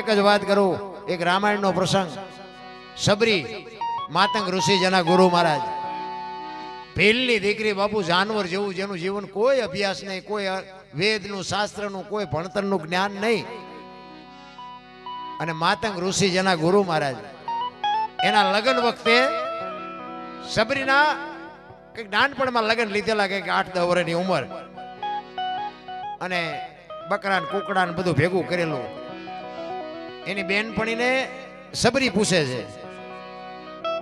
એક જ વાત કરું, એક રામાયણનો પ્રસંગ. સબરી માતંગ ઋષિ જેના ગુરુ મહારાજ, ભીલની દીકરી બાપુ જાનવર જેવું, જેનું જીવન કોઈ અભ્યાસ નહીં, કોઈ વેદનું, શાસ્ત્રનું, કોઈ ભણતરનું જ્ઞાન નહીં. અને માતંગ ઋષિ જેના ગુરુ મહારાજ, એના લગ્ન વખતે સબરીના કંઈક નાનપણમાં લગ્ન લીધેલા કંઈક આઠ દસ વર્ષની ઉંમર. અને બકરા ને કુકડા ને બધું ભેગું કરેલું. એની બેનપણીને સબરી પૂછે છે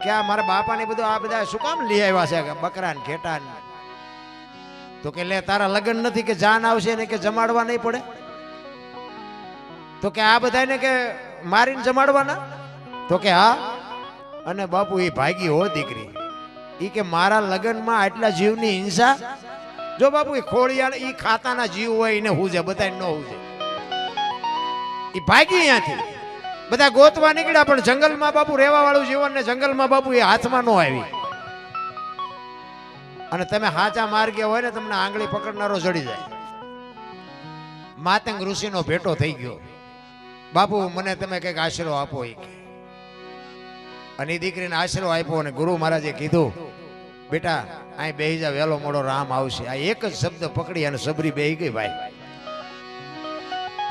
કે આ મારા બાપાને બધું આ બધા શું કામ લઈ આવ્યા છે? બકરા ને ઘેટા ને. તો કે લે, તારા લગ્ન નથી કે જાન આવશે ને કે જમાડવા નહીં પડે? તો કે આ બધાને કે મારીને જમાડવાના? તો કે હા. અને બાપુ એ ભાગી હો દીકરી. એ કે મારા લગ્નમાં આટલા જીવની હિંસા? જો બાપુ એ ખોળિયાળ એ ખાતાના જીવ હોય, એને હું છે બધાને ન હું છે એ ભાગી અહીંયાથી. બધા ગોતવા નીકળ્યા, પણ જંગલમાં બાપુ રહેવા વાળું જીવન ને જંગલમાં બાપુ એ હાથમાં ન આવી. અને તમે હાચા માર્ગે હોય ને, તમને આંગળી પકડનારો જડી જાય. માતંગ ઋષિનો ભેટો થઈ ગયો. બાપુ, મને તમે કંઈક આશરો આપો અને એ દીકરીને આશરો આપ્યો અને ગુરુ મહારાજે કીધું, બેટા, અહીં બેહી જા, વહેલો મોડો રામ આવશે. આ એક જ શબ્દ પકડી અને સબરી બેહી ગઈ ભાઈ.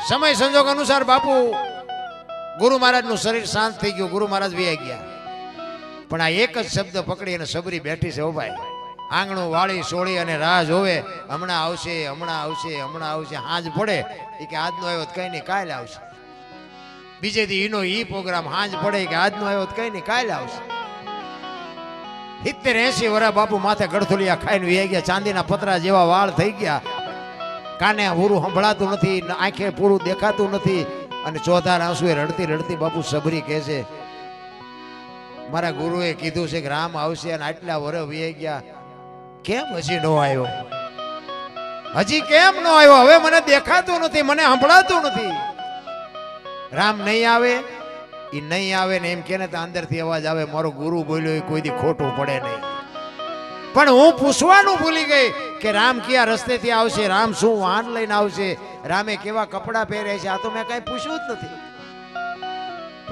સમય સંજોગ અનુસાર બાપુ ગુરુ મહારાજનું શરીર શાંત થઈ ગયું, ગુરુ મહારાજ વ્યાઈ ગયા. પણ આ એક જ શબ્દ પકડી અને સબરી બેઠી છે, ઓ આંગણું વાળી, સોળી અને રાહ જોવે, હમણાં આવશે હમણાં આવશે હમણાં આવશે, હાંજ પડે. એ કે આજનો આવ્યો તો કઈ નહીં, કાલે આવશે. બીજે દી એનો ઈ પ્રોગ્રામ હાંજ પડે કે આજનો આવ્યો તો કઈ નહીં, કાલે આવશે. સિત્તેર એસી વર્ષ બાપુ માથે ગળથુલિયા ખાઈને વી ગયા, ચાંદીના પતરા જેવા વાળ થઈ ગયા. કાને પૂરું સંભળાતું નથી, આંખે પૂરું દેખાતું નથી. અને ચોથા આંસુએ રડતી રડતી બાપુ સબરી કહે છે, મારા ગુરુએ કીધું છે કે રામ આવશે અને આટલા વર્ષ વી ગયા. કેમ હજી નો આવ્યો? હજી કેમ નો આવ્યો? હવે મને દેખાતું નથી, મને સંભળાતું નથી. રામ નહીં આવે? એ નહીં આવે ને એમ કે ને તો અંદરથી અવાજ આવે, મારો ગુરુ બોલ્યો, એ કોઈ દી ખોટું પડે નહીં. પણ હું પૂછવાનું ભૂલી ગઈ. કે રામ કયા રસ્તેથી આવશે? રામ શું વાહન લઈને આવશે? રામે કેવા કપડાં પહેરે છે? આ તો મેં કાંઈ પૂછ્યું જ નથી.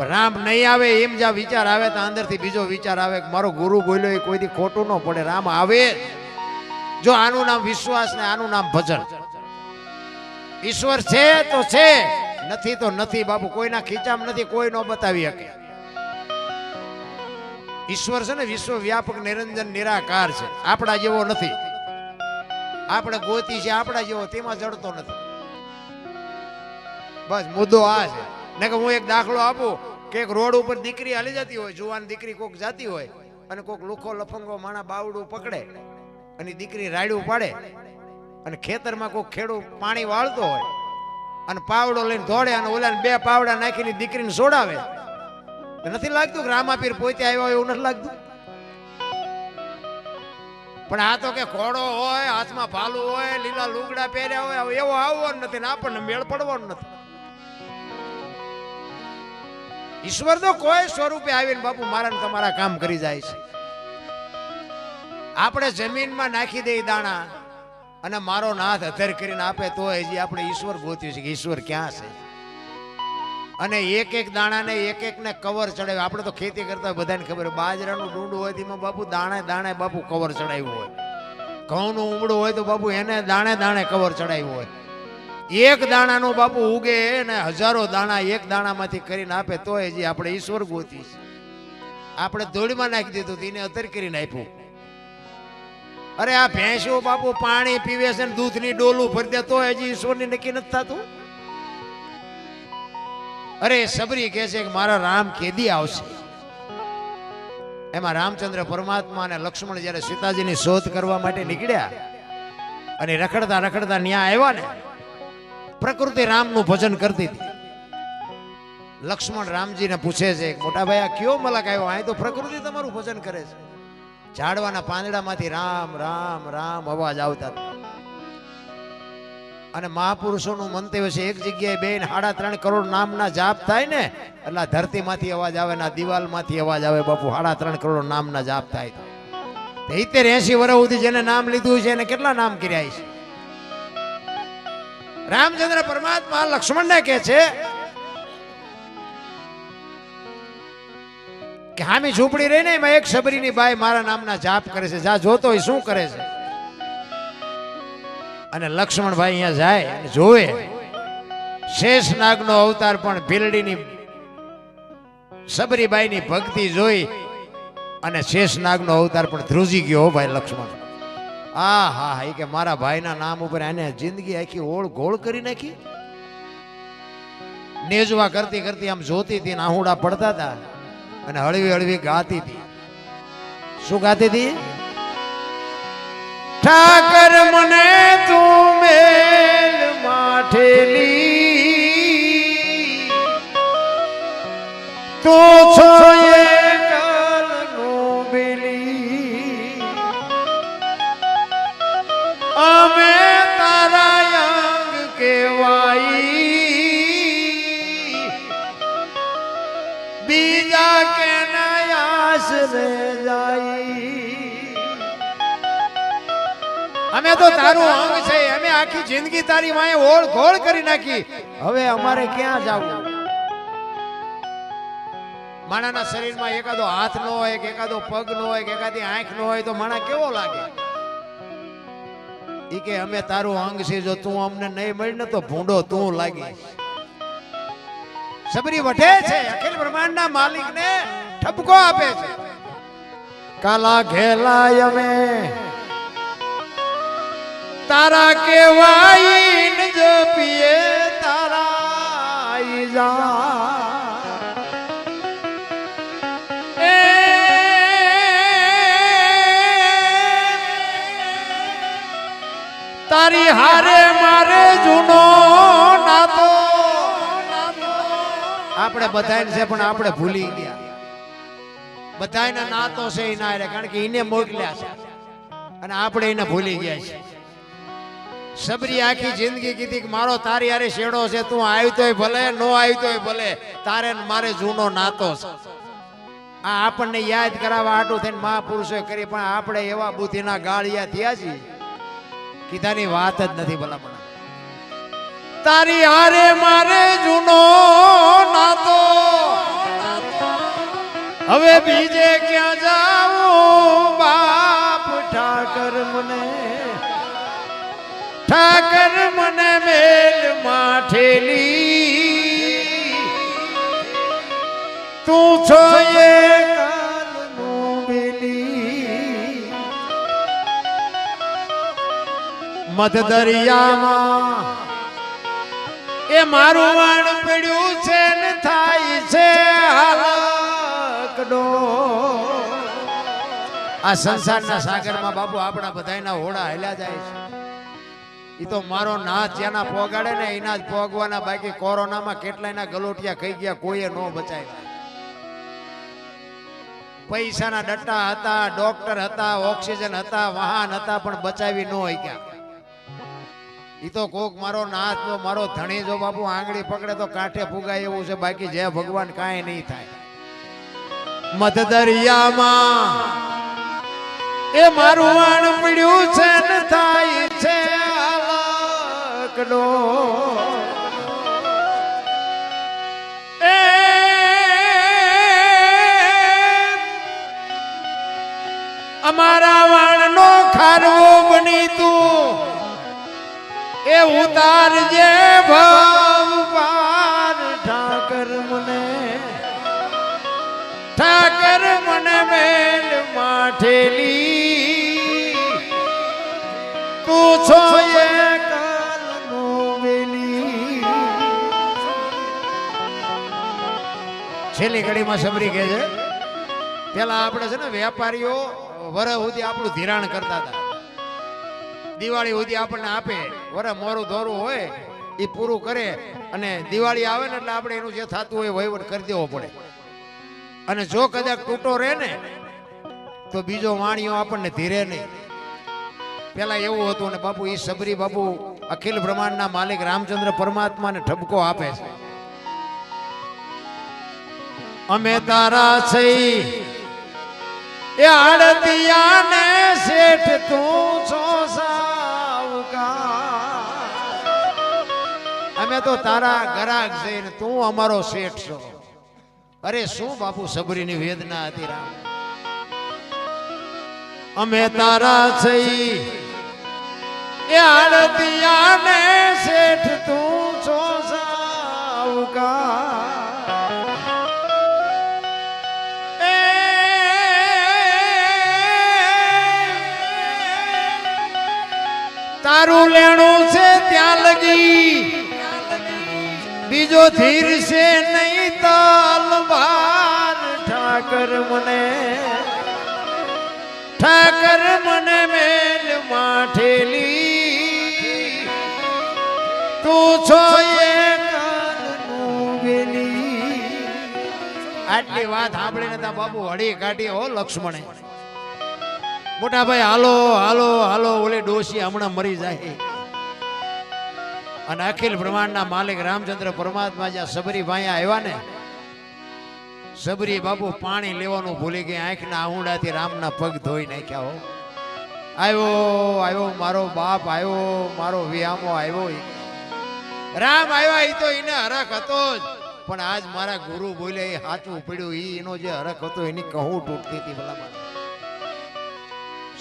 રામ નહીં આવે એમ જ્યાં વિચાર આવે તો અંદરથી બીજો વિચાર આવે કે મારો ગુરુ બોલ્યો એ કોઈ દી ખોટું ન પડે. રામ આવે જો. આનું નામ વિશ્વાસ ને આનું નામ ભજન. ઈશ્વર છે તો છે. નથી તો નથી બાપુ, કોઈના ખીચામાં નથી, કોઈ ન બતાવી શકે. ઈશ્વર છે ને વિશ્વ વ્યાપક નિરંજન, નિરાકાર છે. આપણા જેવો નથી. આપણે ગોતી છે, આપણા જેવો, તેમાં જડતો નથી. બસ, મુદ્દો આ છે. ને કે હું એક દાખલો આપું, કે એક રોડ ઉપર દીકરી હાલી જતી હોય, જુવાન દીકરી કોક જાતી હોય, અને કોક લુખો લફંગો માણા બાવડું પકડે, અને દીકરી રાયડું પાડે, અને ખેતરમાં કોક ખેડૂત પાણી વાળતો હોય, અને પાવડો લઈને દોડે, અને ઓલાને બે પાવડા નાખીને દીકરીને સોડાવે. નથી લાગતું કે રામાપીર પોતે આવ્યા એવું નથી લાગતું? પણ આ તો કે ઘોડો હોય, હાથમાં ભાલું હોય, લીલા લુગડા પહેર્યા હોય એવો આવવો નથી ને, આપણને મેળ પડવાનો નથી. ઈશ્વર તો કોઈ સ્વરૂપે આવીને બાપુ મારા તમારા કામ કરી જાય છે. આપણે જમીનમાં નાખી દઈએ દાણા અને મારો નાથ અધર કરીને આપે તો હજી આપણે ઈશ્વર ગોત્યું છે કે ઈશ્વર ક્યાં છે? અને એક એક દાણાને એક એકને કવર ચડાવ્યું. આપણે તો ખેતી કરતા હોય, બધાને ખબર બાજરાનું ડુંડું હોય, તેમાં બાપુ દાણે દાણે બાપુ કવર ચડાવ્યું હોય. ઘઉંનું ઉમડું હોય તો બાપુ એને દાણે દાણે કવર ચડાવ્યું હોય. એક દાણાનું બાપુ ઉગે અને હજારો દાણા એક દાણામાંથી કરીને આપે તો હજી આપણે ઈશ્વર ગોતી છે. આપણે ધોળીમાં નાખી દીધું તો એને અતર કરીને આપ્યું. અરે આ ભેંસો બાપુ પાણી પીવે છે ને દૂધની ડોલું ભરી દે તો હજી ઈશ્વરની નક્કી નથી થતું. અરે, સબરી કહે છે કે મારા રામ કેદી આવશે. એમાં રામચંદ્ર પરમાત્મા અને લક્ષ્મણ જ્યારે સીતાજીની શોધ કરવા માટે નીકળ્યા અને રખડતા રખડતા ન્યા આવ્યા ને, પ્રકૃતિ રામનું ભજન કરતી હતી. લક્ષ્મણ રામજીને પૂછે છે કે મોટા ભાઈ, આ કયો મલક આવ્યો? અહીં તો પ્રકૃતિ તમારું ભજન કરે છે. ઝાડવાના પાંદડામાંથી રામ રામ રામ અવાજ આવતા હતા. અને મહાપુરુષોનું મંતવ્ય છે, એક જગ્યાએ બે સાડા ત્રણ કરોડ નામના જાપ થાય ને, એટલે ધરતીમાંથી અવાજ આવે ના દિવાલમાંથી અવાજ આવે બાપુ, સાડા ત્રણ કરોડ નામના જાપ થાય. ઇતેર એસી વર્ષ સુધી જેને નામ લીધું છે, એને કેટલા નામ કર્યા છે રામચંદ્ર પરમાત્મા લક્ષ્મણને કહે છે કે, હામી ઝૂંપડી રહીને એમાં એક સબરીની બાઈ મારા નામના જાપ કરે છે. જા, જોતો હોય શું કરે છે? અને લક્ષ્મણભાઈ અહીંયા જાય જોવે શેષ નાગનો અવતાર પણ ભીલડીની સબરીબાઈની ભક્તિ જોઈ અને શેષ નાગનો અવતાર પણ ધ્રુજી ગયો ભાઈ લક્ષ્મણ. આ, હા હા, એ કે મારા ભાઈના નામ ઉપર એને જિંદગી આખી ઓળ ગોળ કરી નાખી. નેજવા કરતી કરતી આમ જોતી હતી આહુડા પડતા હતા અને હળવી હળવી ગાતી હતી. શું ગાતી હતી? ઠાકર મને તું મેલ માઠેલી તું છો અમે તો તારું અંગ છે અમે આખી જિંદગી તારી માએ ઓળ ઘોળ કરી નાખી. હવે અમારે ક્યાં જવું? માણાના શરીરમાં એકાદો હાથ ન હોય, કે એકાદો પગ ન હોય, કે એકાદી આંખ ન હોય, તો માણા કેવો લાગે? ઈ કે અમે તારું અંગ છે, જો તું અમને નહીં મળી ને તો ભૂંડો તું લાગી સબરી વઢે છે, અખિલ બ્રહ્માંડના માલિકને ઠપકો આપે છે. કાલા ઘેલાય અમે તારા કેવાઈ ન જપીએ તારા તારી હારે મારે જૂનો નાતો. આપણે બધાને છે, પણ આપણે ભૂલી ગયા. બધાને નાતો છે એના કારણ કે એને મોકલ્યા છે. અને આપણે એને ભૂલી ગયા છે સબરી આખી જિંદગી કીધી કે મારો તારી હારે શેડો છે, તું આવી તોય ભલે, નો આવી તોય ભલે, તારે મારે જૂનો નાતો છે. આ આપણને યાદ કરાવવા આટું થઈને મહાપુરુષો કરી, પણ આપણે એવા બુદ્ધિના ગાળિયા થયા છીએ કીધાની વાત જ નથી ભલામણ. તારી હારે મારે જૂનો નાતો. હવે બીજે ક્યાં જાઉં? બાપ ઠાકર મને મેલ માઠેલી. તું છો એ મધ દરિયામાં એ મારું વાણ પડ્યું છે ને થાય છે હાલકડો. આ સંસારના સાગરમાં બાપુ આપણા બધાયના હોડા હેલા જાય છે. ઈ તો મારો નાથ જેના પોગાડે ને એના જ પોગવાના, બાકી કોરોનામાં કેટલાયના ગલોટિયા ખાઈ ગયા, કોઈએ ન બચાવ્યા. પૈસાના ડટ્ટા હતા, ડોક્ટર હતા, ઓક્સિજન હતા, વાહન હતા, પણ બચાવી ન ક્યાં ઈ તો કોક મારો નાથ જો મારો ધણી જો બાપુ આંગળી પકડે તો કાંઠે ફુગાય એવું છે, બાકી જય ભગવાન કાંઈ નહીં થાય. મધદરિયામાં એ મારું વાણ પડ્યું છે, ને થાય છે. આલકડો એ અમારા વાણનો ખારવો બની તું. એ ઉતારજે ભાવ પાર. ઠાકર મને. ઠાકર મને મેલ માઠેલી. તું છો છેલ્લી ઘડીમાં સબરી કહે છે. પેલા આપણે છે ને વેપારીઓ વર સુધી આપણું ધિરાણ કરતા હતા. દિવાળી સુધી આપણને આપે. વર મોરું ધોરું હોય, એ પૂરું કરે અને દિવાળી આવે ને એટલે આપણે એનું જે થતું હોય વહીવટ કરી દેવો પડે. અને જો કદાચ તૂટો રહે ને, તો બીજો વાણીઓ આપણને ધીરે નહીં. પેલા એવું હતું ને બાપુ એ સબરી બાપુ અખિલ બ્રહ્માંડના માલિક રામચંદ્ર પરમાત્માને ઠપકો આપે છે. અમે તારા થઈ એ આડતિયા શેઠ તું છો અમે તો તારા ગરાક જઈને તું અમારો શેઠ છો. અરે શું બાપુ સબરીની વેદના હતી રામ? અમે તારા થઈ એ આળતિયા ને શેઠ તું તારું લેણું છે ત્યાં લગી. બીજો ધીર છે નહીં તલવાર ઠાકર મને ઠાકર મને મેલ માઠેલી. તું છો એ આટલી વાત સાંભળીને તા બાબુ હળી કાઢી હો લક્ષ્મણે. મોટા ભાઈ હાલો હાલો હાલો, ઓલે ડોશી હમણાં મરી જાય. અને અખિલ બ્રહ્માંડના માલિક રામચંદ્ર પરમાત્મા જ્યાં સબરી ભાઈ આવ્યા ને, સબરી બાપુ પાણી લેવાનું ભૂલી ગઈ આંખના આહુડાથી રામના પગ ધોઈ નાખ્યા હો. આવ્યો આવ્યો, મારો બાપ આવ્યો, મારો વિયામો આવ્યો. રામ આવ્યા એ તો એને હરખ હતો જ, પણ આજ મારા ગુરુ બોલે એ સાચું પડ્યું એનો જે હરખ હતો એની કહું તૂટતી હતી ભલા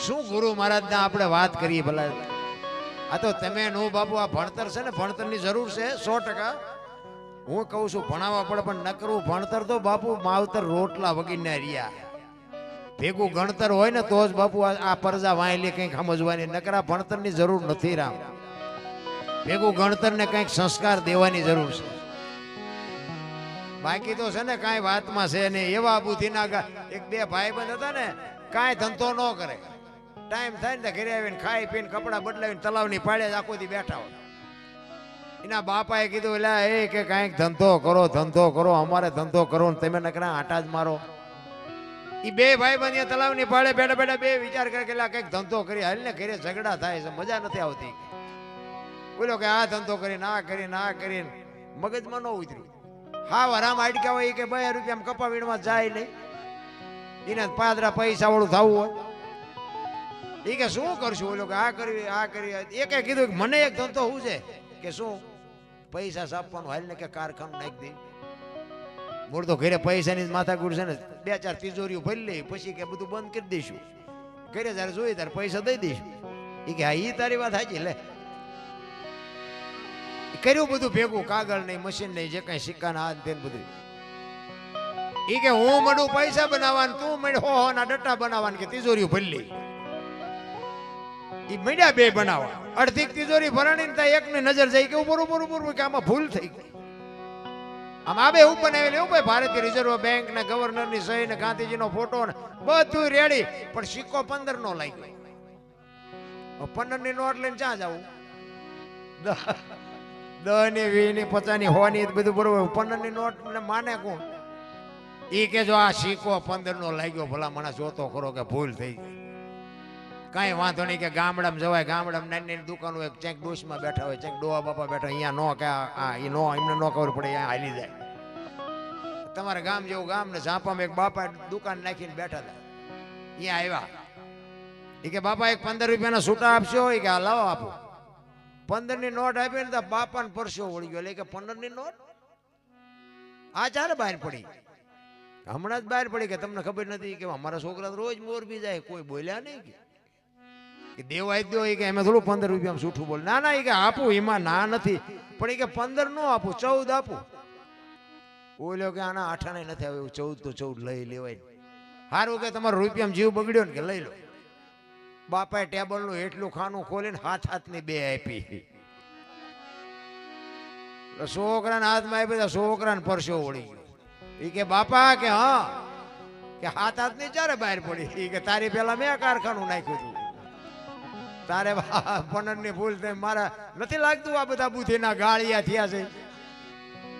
શું ગુરુ મહારાજના આપણે વાત કરીએ ભલા? આ તો તમે નો બાપુ, આ ભણતર છે ને, ભણતરની જરૂર છે, સો ટકા. હું કહું છું, ભણાવવા પડે, પણ ન કરવું. ભણતર તો બાપુ માવતર રોટલા વગીને રહ્યા. ભેગું ગણતર હોય ને, તો જ બાપુ આ પરજા વાંયલી કંઈક સમજવાની. નકરા ભણતરની જરૂર નથી રામ. ભેગું ગણતરને કંઈક સંસ્કાર દેવાની જરૂર છે. બાકી તો છે ને, કાંઈ વાતમાં છે ને એવા બુદ્ધિના એક બે ભાઈબંધ હતા ને, કાંઈ ધંધો ન કરે. ટાઈમ થાય ને ઘરે આવીને ખાઈ પીને કપડાં બદલાવીને તલાવની પાડે આખોથી બેઠા હોય. એના બાપાએ કીધું એટલે એ કે કાંઈક ધંધો કરો ધંધો કરો, અમારે ધંધો કરો ને તમે નકરા આટા જ મારો. એ બે ભાઈ બંધ તલાવની પાડે બેઠા બેઠા બે વિચાર કરે કે કંઈક ધંધો કરી, હાલ ને ઘરે ઝઘડા થાય છે, મજા નથી આવતી. બોલો કે, આ ધંધો કરીને ના કરીને ના કરીને. મગજમાં ન ઉતર્યું. હા વરામ આડક્યા હોય કે બે રૂપિયા કપા વીણમાં જાય નહીં. એને પાદરા પૈસા વાળું થવું હોય. એ કે શું કરશું? ઓલો કે આ કરવી, આ કરી એકે કીધું કે મને એક ધંધો શું છે? કે શું? પૈસા સાપવાનું હાલ ને કે કારખાનું નાખી દે. મૂળ તો ઘરે પૈસાની માથાકૂટ છે ને. બે ચાર તિજોરીઓ ભરી લઈ, પછી કે બધું બંધ કરી દઈશું. ઘરે જયારે જોઈએ ત્યારે પૈસા દઈ દઈશું. એ કે હા એ તારી વાત સાચી, લે. કર્યું બધું ભેગું, કાગળ નહીં મશીન નહીં જે કઈ સિક્કાના હાથ તેને બધું. એ કે હું મળું પૈસા બનાવવાનું, તું મળ્યો હો ના ડટ્ટા બનાવવાનું કે તિજોરીઓ ભરી લે ઈ મળ્યા બે બનાવવા. અડધી તિજોરી ભરાણી ને ત્યાં એકની નજર જઈ કે ઉપર ઉપર ઉપર કે આમાં ભૂલ થઈ ગઈ. આમ આ બે હું બનાવેલી એવું ભાઈ ભારતીય રિઝર્વ બેંક ને ગવર્નરની સહી ને ગાંધીજીનો ફોટો ને બધું રેડી પણ સિક્કો પંદર નો લાગ્યો. પંદરની નોટ લઈને ક્યાં જવું દહની વી ની, પચાસની હો ની બધું બરોબર. પંદરની નોટ ને માને કોણ? ઈ કે જો આ સિક્કો પંદર નો લાગ્યો, ભલા મને જોતો ખરો કે ભૂલ થઈ ગઈ. કાંઈ વાંધો નહીં કે ગામડામાં જવાય. ગામડામાં નાની નાની દુકાનો હોય ચેક ડોશમાં બેઠા હોય ચેક ડોવા બાપા બેઠા અહીંયા નો કે આ એ નો, એમને નો ખબર પડે, અહીંયા હાલી જાય. તમારા ગામ જેવું ગામ ને ઝાંપામાં એક બાપા દુકાન નાખીને બેઠા હતા. અહીંયા આવ્યા. એ કે, બાપા, એક પંદર રૂપિયાના છૂટા આપશો? એ કે લાવો આપો. પંદરની નોટ આપી ને તો બાપાને પરસ્યો વળી ગયો. એટલે કે પંદરની નોટ? આ ચાલે બહાર પડી. હમણાં જ બહાર પડી કે, તમને ખબર નથી કે અમારા છોકરા રોજ મોરબી જાય, કોઈ બોલ્યા નહીં કે? કે દેવાય દો એ કે અમે થોડું પંદર રૂપિયા છૂઠું બોલ. ના ના, એ કે આપું, એમાં ના નથી. પણ એ કે પંદર નો આપું, ચૌદ આપું. ઓલ્યો કે આના આઠાને નથી આવ્યું, ચૌદ તો ચૌદ લઈ લેવાય સારું કે તમારો રૂપિયામાં જીવ બગડ્યો ને કે લઈ લો. બાપાએ ટેબલનું એટલું ખાનું ખોલીને હાથ હાથની બે આપી. છોકરા છોકરાના હાથમાં આપી તો છોકરાને પરસો વળી ગયો. એ કે, બાપા, કે હા. કે હાથ હાથની ચારે બહાર પડી. એ કે, તારી પેલા મેં કારખાનું નાખ્યું હતું તારે પનરની ભૂલ થઈ, મારા નથી લાગતું આ બધા બુદ્ધિના ગાળિયા થયા છે.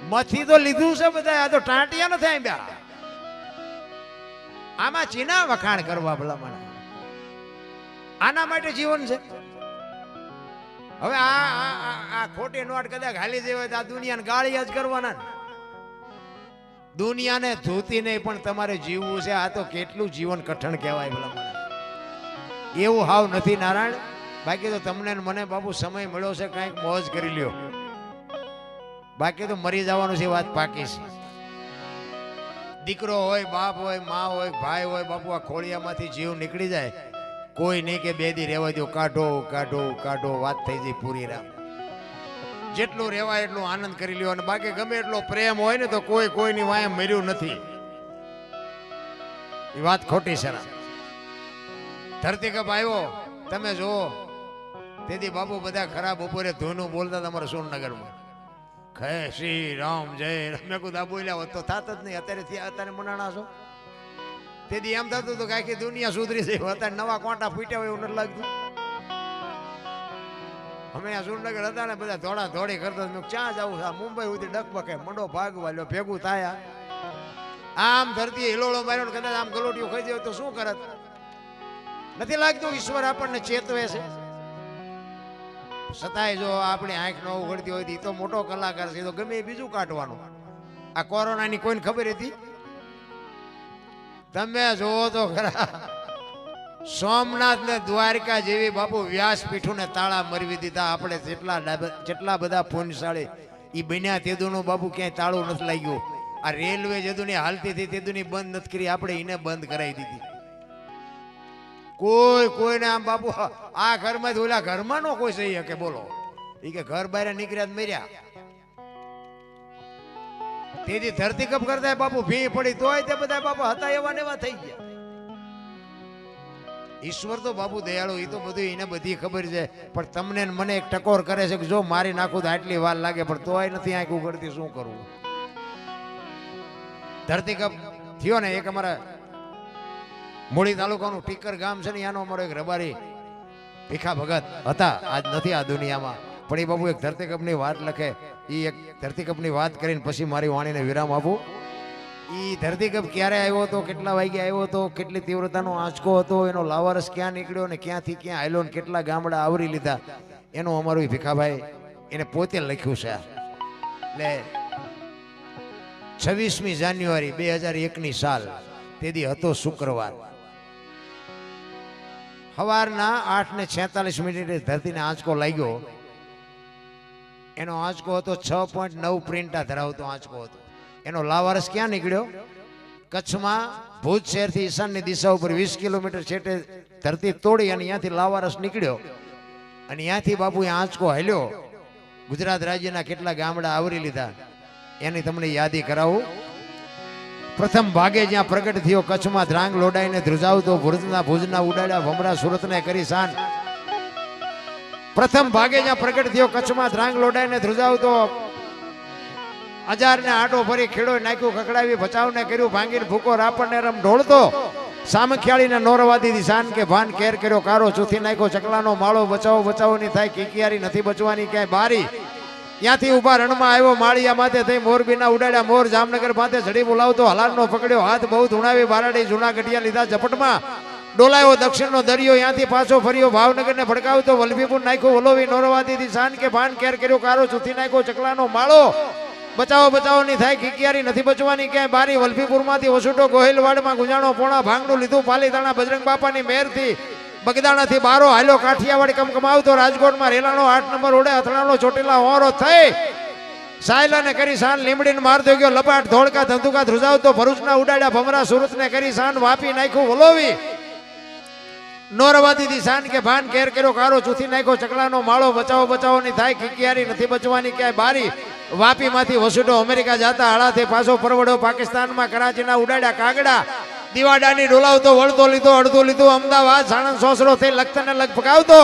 મથી તો લીધું છે બધા આ તો ટાંટિયા નથી આંબ્યા. આમાં ચીના વખાણ કરવા ભલા આના માટે જીવન છે. હવે આ, આ- ખોટી નોટ કદાચ હાલી જઈ હોય તો આ દુનિયાને ગાળિયા જ કરવાના દુનિયાને ધોતી નહીં, પણ તમારે જીવવું છે, આ તો કેટલું જીવન કઠણ કહેવાય ભલા એવું હાવ નથી નારાયણ. બાકી તો તમને મને બાપુ સમય મળ્યો છે, કાંઈક મોજ કરી લ્યો. બાકી તો મરી જવાનું છે વાત પાકી છે. દીકરો હોય, બાપ હોય, મા હોય, ભાઈ હોય, બાપુ આ ખોળિયામાંથી જીવ નીકળી જાય. કોઈ નહીં કે બે દી રહેવા દો, કાઢો કાઢો કાઢો, વાત થઈ જાય પૂરી રામ જેટલું રહેવાય એટલું આનંદ કરી લ્યો અને બાકી ગમે એટલો પ્રેમ હોય ને તો કોઈ કોઈની વાય મર્યું નથી. એ વાત ખોટી છે. રામ. ધરતી કપ આવ્યો, તમે જુઓ તેથી બાપુ બધા ખરાબ બપોરે ધૂનું બોલતા તમારા સુરનગરમાં ખે શ્રી રામ, જય મેં આ બોલ્યા હોત તો થાત જ નહીં. અત્યારે થયા, અત્યારે મનાણા છો. તેથી એમ થતું હતું કે દુનિયા સુધરી છે. અત્યારે નવા કોંટા ફૂટ્યા હોય એવું નથી લાગતું. અમે આ સુરનગર હતા ને બધા ધોળા ધોળી કરતા મેં ક્યાં જવું આ મુંબઈ સુધી ડગબગે મંડો ભાગવા લ્યો ભેગું થાય આમ ધરતી હિલોળો માર્યો કદાચ આમ ગલોટીઓ ખાઈ જાય તો શું કરત? નથી લાગતું ઈશ્વર આપણને ચેતવે છે. છતાંય જો આપણી આંખ ન ઉઘડતી હોય તો મોટો કલાકાર છે તો ગમે બીજું કાઢવાનું. આ કોરોનાની કોઈને ખબર હતી? તમે જોવો તો ખરા. સોમનાથ ને દ્વારકા જેવી બાપુ વ્યાસપીઠું ને તાળા મરવી દીધા. આપણે જેટલા જેટલા બધા પુણ્યશાળી એ બન્યા તેદુનું બાપુ ક્યાંય તાળું નથી લાગ્યું. આ રેલવે જેદુની હાલતી હતી, તેદુની બંધ નથી કરી. આપણે એને બંધ કરાવી દીધી. કોઈ, કોઈને આમ બાપુ આ ઘરમાં ઓલા ઘરમાં નો કોઈ સહી કે બોલો. એ કે ઘર બહાર નીકળ્યા મર્યા. તેથી ધરતી કરતા બાપુ ભી પડી તોય તે બધા બાપુ હતા એવા ને થઈ ગયા. ઈશ્વર તો બાપુ દયાળુ એ તો બધું એને બધી ખબર છે. પણ તમને મને એક ટકોર કરે છે કે જો મારી નાખું તો આટલી વાર લાગે, પણ તોય નથી આંખ ઉગડતી શું કરવું ધરતી કપ થયો ને એક અમારા મૂળી તાલુકાનું ટીકર ગામ છે ને ત્યાંનો અમારો એક રબારી ભીખા ભગત હતા. આજ નથી આ દુનિયામાં. પણ એ બાબુ એક ધરતીકપની વાત લખે. એ એક ધરતીકપની વાત કરીને પછી મારી વાણીને વિરામ આપું. એ ધરતીકપ ક્યારે આવ્યો હતો, કેટલા વાગે આવ્યો હતો, કેટલી તીવ્રતાનો આંચકો હતો, એનો લાવારસ ક્યાં નીકળ્યો ને ક્યાંથી ક્યાં આવેલો ને કેટલા ગામડા આવરી લીધા, એનું અમારું ભીખાભાઈ એને પોતે લખ્યું છે એટલે છવ્વીસમી જાન્યુઆરી બે હજાર એકની સાલ તેથી હતો શુક્રવાર. સવારના આઠ ને છેતાલીસ મિનિટે ધરતીને આંચકો લાગ્યો. એનો આંચકો હતો છ પોઈન્ટ નવ પ્રિન્ટા ધરાવતો આંચકો હતો. એનો લાવારસ ક્યાં નીકળ્યો? કચ્છમાં ભુજ શહેરથી ઈશાનની દિશા ઉપર વીસ કિલોમીટર છેટે ધરતી તોડી અને ત્યાંથી લાવારસ નીકળ્યો. અને ત્યાંથી બાપુએ આંચકો હાલ્યો. ગુજરાત રાજ્યના કેટલા ગામડા આવરી લીધા. એની તમને યાદી કરાવું. પ્રથમ ભાગે જ્યાં પ્રગટ થયો, કચ્છમાં ધ્રાંગ લોડાઈને ધ્રુજાવતો ભુજના ભુજના ઉડાડ્યા, ભમરા સુરતને કરી શાન. પ્રથમ ભાગે જ્યાં પ્રગટ થયો, કચ્છમાં ધ્રાંગ લોડાઈને ધ્રુજાવતો, અજારને આટો ફરી ખેડો નાખ્યું કકડાવી બચાવને કર્યું, ભાંગીને ભૂકો રાપણને રમ ઢોળતો. સામખિયાળીને નોરવા દીધી શાન કે ભાન કેર કર્યો કારો ચૂથી નાખ્યો, ચકલાનો માળો બચાવો બચાવો ની થાય, કિકિયારી નથી બચવાની, ક્યાંય બારી. ત્યાંથી ઊભા રણમાં આવ્યો, માળિયા માથે થઈ મોરબીના ઉડાડ્યા, મોર જામનગર માથે ઝડી બોલાવતો, હલાલનો પકડ્યો, હાથ બહુ ધૂણાવી બારાડી જૂના ગઢિયા લીધા ઝપટમાં. ડોલાયો દક્ષિણનો દરિયો ત્યાંથી પાછો ફર્યો, ભાવનગરને ભડકાવતો, વલભીપુર નાખ્યો, વલોવી નોરવાદી દીધી શાન કે ભાન કેર કર્યો, કારો ચૂથી નાખ્યો, ચકલાનો માળો. બચાવો બચાવો ની થાય કિકિયારી નથી બચવાની ક્યાંય, બારી વલભીપુરમાંથી વસુટો ગોહિલવાડમાં ગુંજાણો પોણા ભાંગનું લીધું, પાલીતાણા, બજરંગ બાપાની મહેરથી બગદાણાથી બારો હાલ્યો કાઠિયાવાડ કમ કમાવતો રાજકોટમાં રેલાનો આઠ નંબર ઓડે અથડાનો ચોટીલા હોરો થઈ. સાયલાને કરી સાન લીમડીને મારતો ગયો, લપાટ, ધોળકા, ધંધુકા, ધ્રુજાવતો, ભરૂચના ઉડાડ્યા ભમરા સુરતને કરી સાન વાપી નાખ્યું વલોવી. નોરવાદીથી સાન કે ભાન કેર કર્યો, કારો ચૂથી નાખ્યો, ચકલાનો માળો બચાવો બચાવો ની થાય કિકિયારી નથી બચવાની ક્યાંય, બારી. વાપીમાંથી વસુડો અમેરિકા જાતા હાડાથી પાછો પરવડ્યો, પાકિસ્તાનમાં કરાચીના ઉડાડ્યા કાગડા. દીવાડાની ડોલાવતો વળતો લીધો, અડધો લીધો, અમદાવાદ, સાણંદ, સોસરો થઈ લખતને લગ પકાવતો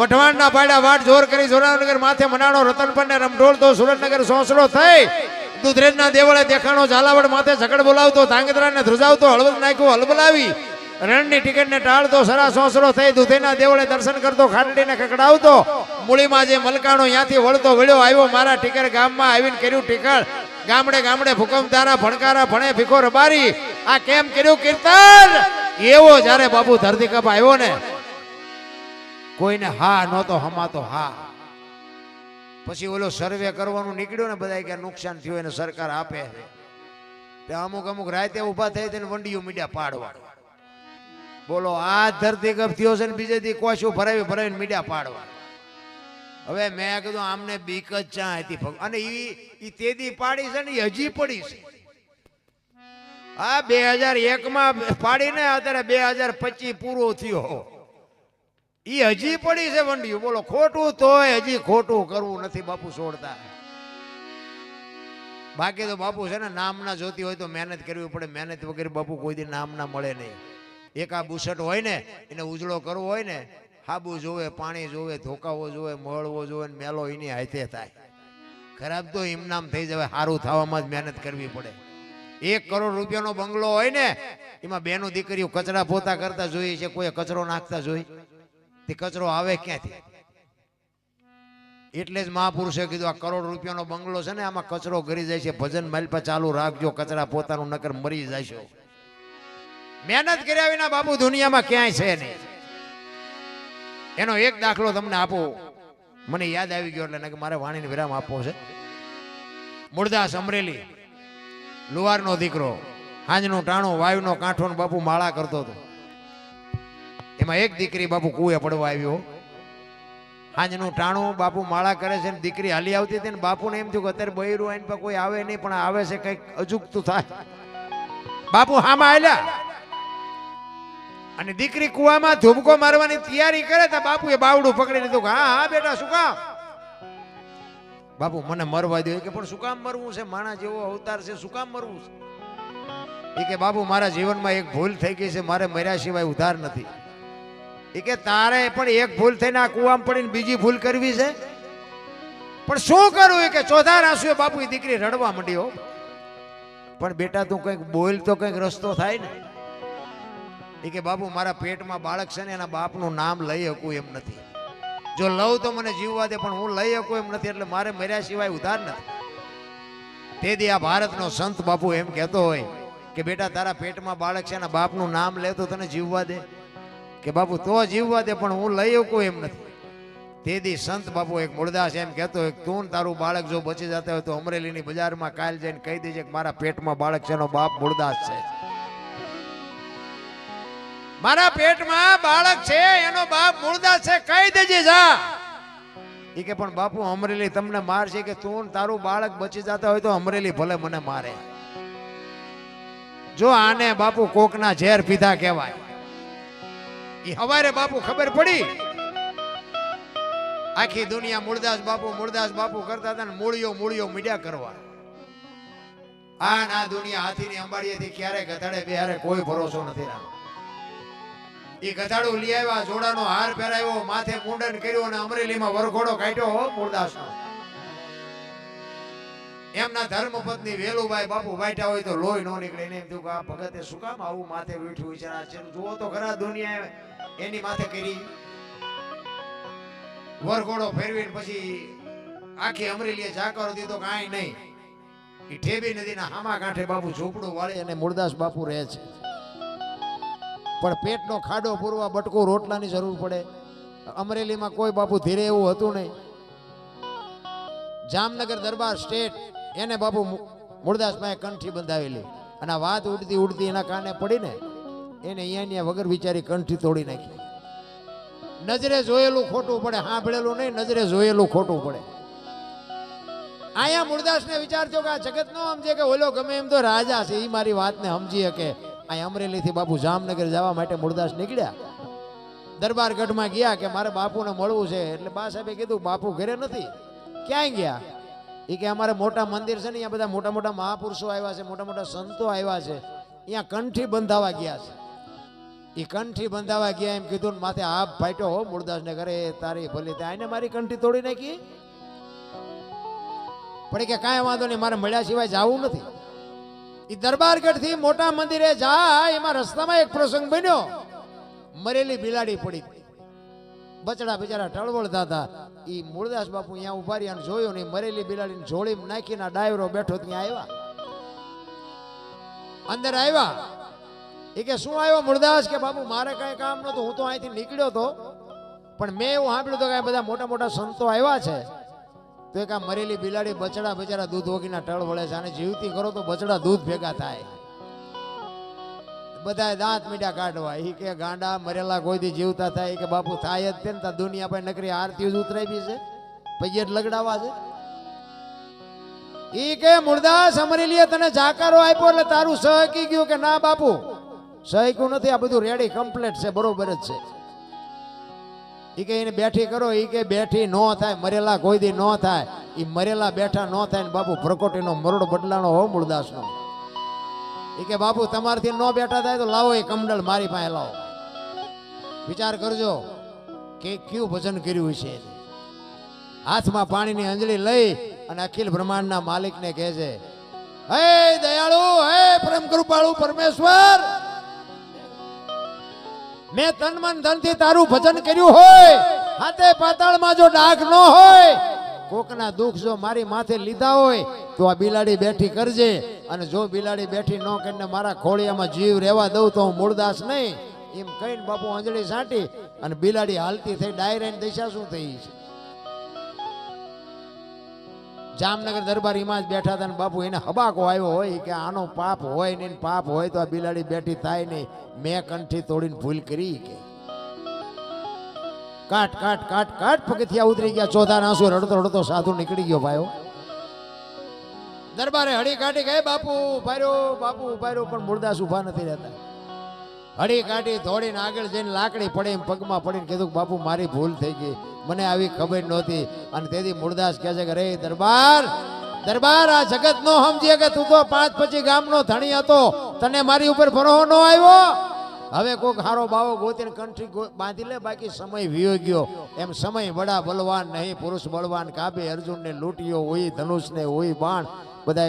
વઢવાણના પાડા વાટ જોર કરી જોરાવનગર માથે મનાણો રતનપરને રમઢોળતો સુરતનગર સોસરો થઈ. દુધરેજના દેવળે દેખાણો, ઝાલાવડ માથે ઝઘડ બોલાવતો, ધાંગધ્રાને ધ્રુજાવતો, હળવદ નાખ્યો હલબલાવી રણની ટિકિટને ટાળતો, સરા સોસરો થઈ દુધેના દેવળે દર્શન કરતો ખાંડીને કકડાવતો મૂળીમાં જે મલકાણો ત્યાંથી વળતો વળ્યો, આવ્યો મારા ટીકર ગામમાં આવીને કર્યું ટીકળ. ગામડે ગામડે ભૂકંપ તારા ભણકારા ભણે ભીખો રબારી. આ કેમ કર્યું કીર્તન? એવો જ્યારે બાપુ ધરતી કપ આવ્યો ને, કોઈને હા નહોતો, હમાતો હા. પછી ઓલો સર્વે કરવાનું નીકળ્યો ને બધા કે નુકસાન થયું એને સરકાર આપે. અમુક અમુક રાતે ઊભા થઈ તેને વંડીઓ મીડિયા પાડવા. બોલો, આ ધરતી કપ થયો છે ને બીજે દી કોશું ભરાવી ભરાવીને મીડિયા પાડવા. હવે મેં કીધું, આમને બીક જ ચા હતી અને ઈ તેદી પાડી છે ને એ હજી પડી છે. આ બે હજાર એકમાં પાડીને અત્યારે બે હજાર પચીસ પૂરો થયો. એ હજી પડી છે વંડિયું. બોલો, ખોટું તોય હજી ખોટું કરવું નથી બાપુ છોડતા. બાકી તો બાપુ છે ને નામના જોતી હોય તો મહેનત કરવી પડે. મહેનત વગેરે બાપુ કોઈ દી નામના મળે નહીં. એક બુસટ હોય ને, એને ઉજળો કરવો હોય ને, હાબુ જોવે, પાણી જોવે, ધોકાવો જોવે મળવો જોવે મેલો એની હાથે થાય. ખરાબ તો ઇમનામ થઈ જવાય. સારું થવામાં જ મહેનત કરવી પડે. એક કરોડ રૂપિયાનો બંગલો હોય ને, એમાં બેનો દીકરીઓ કચરા પોતા કરતા જોઈએ છે કોઈ કચરો નાખતા જોઈ તે કચરો આવે ક્યાંથી? એટલે જ મહાપુરુષે કીધું, આ કરોડ રૂપિયાનો બંગલો છે ને, આમાં કચરો ગરી જાય છે, ભજન માલપા ચાલુ રાખજો, કચરા પોતાનું, નકર મરી જશો. મહેનત કર્યા વિના બાપુ દુનિયામાં ક્યાંય છે નહીં. એનો એક દાખલો તમને આપો. મને યાદ આવી ગયો એટલે મારે વાણીને વિરામ આપવો છે. મૂળદાસ અમરેલી. લુવારનો દીકરો, હાંજનું ટાણું, વાયુનો કાંઠો ને બાપુ માળા કરતો હતો. એમાં એક દીકરી બાપુ કુએ પડવા આવ્યો. હાંજનું ટાણું, બાપુ માળા કરે છે ને દીકરી હાલી આવતી હતી ને બાપુને એમ થયું કે અત્યારે બૈરું આઈને પર કોઈ આવે નહીં, પણ આવે છે કંઈક અજુકતું થાય. બાપુ હામાં આલ્યા અને દીકરી કુવામાં ધૂમકો મારવાની તૈયારી કરે તો બાપુએ બાવડું પકડી લીધું હા હા, બેટા, શું કામ? બાપુ, મને મરવા દે. કે, પણ શું કામ મરવું છે? માણા જેવો અવતાર છે, શું કામ મરવું છે? એ કે, બાપુ, મારા જીવનમાં એક ભૂલ થઈ ગઈ છે, મારે મર્યા સિવાય ઉધાર નથી. એ કે, તારે પણ એક ભૂલ થઈને આ કુવામાં પડીને બીજી ભૂલ કરવી છે? પણ શું કરું? કે ચોથા રાસુએ બાપુ દીકરી રડવા માંડી હો. પણ બેટા, તું કંઈક બોલ તો કંઈક રસ્તો થાય ને. એ કે, બાપુ, મારા પેટમાં બાળક છે ને, એના બાપનું નામ લઈ શકું એમ નથી. જો લઉં તો મને જીવવા દે, પણ હું લઈ શકું એમ નથી, એટલે મારે મર્યા સિવાય ઉધાર નથી. તેથી આ ભારતનો સંત બાપુ એમ કહેતો હોય કે, બેટા, તારા પેટમાં બાળક છે એના બાપનું નામ લે તો તને જીવવા દે. કે, બાપુ, તો જીવવા દે, પણ હું લઈ શકું એમ નથી. તેથી સંત બાપુ એક મૂળદાસ એમ કહેતો હોય, તું તારું બાળક જો બચી જતા હોય તો અમરેલીની બજારમાં કાલ જઈને કહી દેજે કે, મારા પેટમાં બાળક છે બાપ મૂળદાસ છે. મારા પેટમાં બાળક છે, એનો બાપ મૂળદાસ છે, કહી દેજે જા. એ કે, પણ બાપુ, અમરેલી તમને મારશે કે તું તારું બાળક બચી જતા હોય તો અમરેલી ભલે મને મારે. જો આને બાપુ કોકના ઝેર પીધા કહેવાય. એ હવારે બાપુ ખબર પડી. આખી દુનિયા મૂળદાસ બાપુ મૂળદાસ બાપુ કરતા હતા ને મૂળિયો મૂળિયો મીડિયા કરવા. આ ના દુનિયા હાથીની અંબાડીએથી ક્યારે ગધાડે બિહારે કોઈ ભરોસો નથી રાખ્યો. એ લઈ આવ્યા, જોડાનો હાર પહેરાવ્યો, માથે મુંડન કર્યો અને અમરેલીમાં વરઘોડો કાઢ્યો હો એમના ધર્મપત્ની વેલુભાઈ બાપુ વાટ્યા હોય તો લોહી નો નીકળે એમ થયું આ ભગતે શું કામ આવું માથે વીઠ્યું છે? આ છે જુઓ તો ખરા દુનિયા એની માથે કરી. વરઘોડો ફેરવીને પછી આખી અમરેલીએ જાકરો દીધો કાંઈ નહીં. એ ઠેબી નદીના હામા કાંઠે બાપુ ઝૂંપડું વાળી અને મૂળદાસ બાપુ રહે છે. પણ પેટનો ખાડો પૂરવા બટકું રોટલાની જરૂર પડે. અમરેલીમાં કોઈ બાપુ ધીરે એવું હતું નહીં. જામનગર દરબાર સ્ટેટ એને બાપુ મુ- મૂળદાસભાઈ કંઠી બંધાવેલી. અને આ વાત ઉડતી ઉડતી એના કાને પડીને એને અહીંયા વગર વિચારી કંઠી તોડી નાખી. નજરે જોયેલું ખોટું પડે સાંભળેલું નહીં, નજરે જોયેલું ખોટું પડે. અહીંયા મુરદાસને વિચાર થયો કે આ જગત નો સમજે કે ઓલો ગમે એમ તો રાજા છે એ મારી વાતને સમજી શકે. અહીં અમરેલીથી બાપુ જામનગર જવા માટે મૂળદાસ નીકળ્યા. દરબારગઢમાં ગયા કે મારે બાપુને મળવું છે એટલે બા સાહેબે કીધું, બાપુ ઘરે નથી. ક્યાંય ગયા? એ કે અમારે મોટા મંદિર છે ને, અહીંયા બધા મોટા મોટા મહાપુરુષો આવ્યા છે, મોટા મોટા સંતો આવ્યા છે. અહીંયા કંઠી બંધાવા ગયા છે. એ કંઠી બંધાવા ગયા, એમ કીધું ને માથે આપ ફાટ્યો હો મૂળદાસને ઘરે, તારી ભલી ત્યાં આઈને મારી કંઠી તોડી નાખી? પણ કે કાંઈ વાંધો નહીં, મારે મળ્યા સિવાય જવું નથી. એ દરબારગઢથી મોટા મંદિરે જાય, એમાં રસ્તામાં એક પ્રસંગ બન્યો. મરેલી બિલાડી પડી. બચડા બિચારા ટળવળતા હતા એ મૂળદાસ બાપુ અહીંયા ઊભા રહ્યા જોયું ને મરેલી બિલાડીને જોડી નાખીને ડાયરો બેઠો ત્યાં આવ્યા. અંદર આવ્યા. એ કે, શું આવ્યો મૂળદાસ કે બાપુ, મારે કઈ કામ નતું હું તો અહીંથી નીકળ્યો તો. પણ મેં એવું સાંભળ્યું તો કે બધા મોટા મોટા સંતો આવ્યા છે. તો એક આ મરેલી બિલાડી બચડા બચારા દૂધ વગીના ટળ વળે છે. અને જીવતી કરો તો બચડા દૂધ ભેગા થાય. બધાય દાંત મીઠા કાઢવા. એ કે ગાંડા મરેલા કોઈ દી જીવતા થાય. એ કે બાપુ થાય જ તે ને દુનિયા પર નકરી આરતી જ ઉતરાવી છે. પૈયે જ લગડાવા છે. ઈ કે મુરદાસ અમરેલીએ તને જાકારો આપ્યો એટલે તારું સહકી ગયું કે ના બાપુ? સહક્યું નથી. આ બધું રેડી કમ્પ્લીટ છે. બરોબર જ છે. ઈ કે એને બેઠી કરો એ કે બેઠી ન થાય, મરેલા કોઈ દી ન થાય. એ મરેલા બેઠા ન થાય ને બાપુ પ્રકોટીનો મરડો બદલાનો હો મૂળદાસનો. એ કે બાપુ તમારથી ન બેઠા થાય તો લાવો એ કમંડળ મારી પાસે લાવો. વિચાર કરજો કે કયું ભજન કર્યું છે હાથમાં પાણીની અંજળી લઈ અને અખિલ બ્રહ્માંડના માલિકને કહે છે, હે દયાળુ, હે પ્રેમ કૃપાળુ પરમેશ્વર મેં તન મન ધનથી તારું ભજન કર્યું હોય, હાથે પાતાળમાં જો ડાઘ ન હોય, કોકના દુઃખ જો મારી માથે લીધા હોય, તો આ બિલાડી બેઠી કરજે. અને જો બિલાડી બેઠી ન કરીને મારા ખોળિયામાં જીવ રહેવા દઉં તો હું મૂળદાસ નહીં. એમ કહીને બાપુ અંજળી સાંટી અને બિલાડી હાલતી થઈ ડાયરાની દિશા શું થઈ છે? જામનગર દરબારીમાં જ બેઠા હતા ને બાપુ, એને હબાકો આવ્યો હોય કે આનો પાપ હોય ને પાપ હોય તો આ બિલાડી બેઠી થાય નહીં મેં કંઠી તોડીને ભૂલ કરી કે. કાટ કાટ કાટ કાટ, પગથિયા ઉતરી ગયા. ચોથા આંસુ રડતો રડતો સાધુ નીકળી ગયો ભાઈઓ. દરબારે હળી કાઢી ગયે બાપુ ઉભાર્યો બાપુ ઉભાર્યો પણ મુર્દાસ ઊભા નથી રહેતા. હળી કાઢી દોડીને આગળ જઈને લાકડી પડી એમ પગમાં પડીને કીધું બાપુ, મારી ભૂલ થઈ ગઈ. મને આવી ખબર નહોતી. અને તેથી મૂળદાસ કહે છે કે, રે દરબાર દરબાર, આ જગત નો સમજીએ કે તું તો પાંચ પછી ગામનો ધણી હતો. તને મારી ઉપર ભરોહો ન આવ્યો? હવે કોઈક હારો બાવો ગોતીને કંઠી બાંધી લે, બાકી સમય વિયો ગયો. એમ સમય વડા બલવાન નહીં, પુરુષ બળવાન. કાબે અર્જુનને લૂંટ્યો હોય, ધનુષને હોય બાણ. બધા